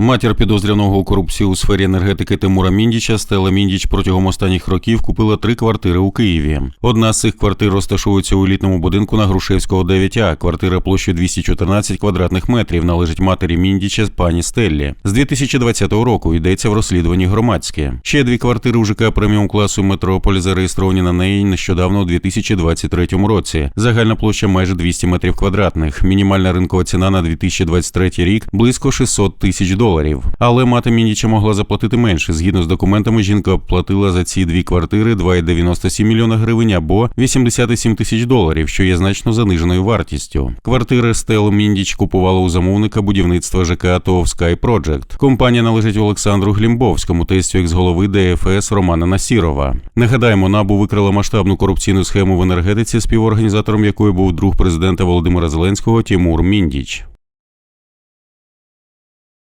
Матір підозрюваного у корупції у сфері енергетики Тимура Міндіча Стела Міндіч протягом останніх років купила три квартири у Києві. Одна з цих квартир розташовується у елітному будинку на Грушевського 9А. Квартира площею 214 квадратних метрів належить матері Міндіча пані Стеллі. З 2020 року йдеться в розслідуванні громадське. Ще дві квартири у ЖК преміум класу Метрополь зареєстровані на неї нещодавно у 2023 році. Загальна площа майже 200 метрів квадратних. Мінімальна ринкова ціна на 2023 рік близько 600 тисяч доларів. Але мати Міндіча могла заплатити менше. Згідно з документами, жінка платила за ці дві квартири 2,97 мільйона гривень або 87 тисяч доларів, що є значно заниженою вартістю. Квартири Стел Міндіч купувала у замовника будівництва ЖК ТОВ Sky Project. Компанія належить Олександру Глімбовському, тестю екс-голови ДФС Романа Насірова. Нагадаємо, набу викрила масштабну корупційну схему в енергетиці, співорганізатором якої був друг президента Володимира Зеленського Тімур Міндіч.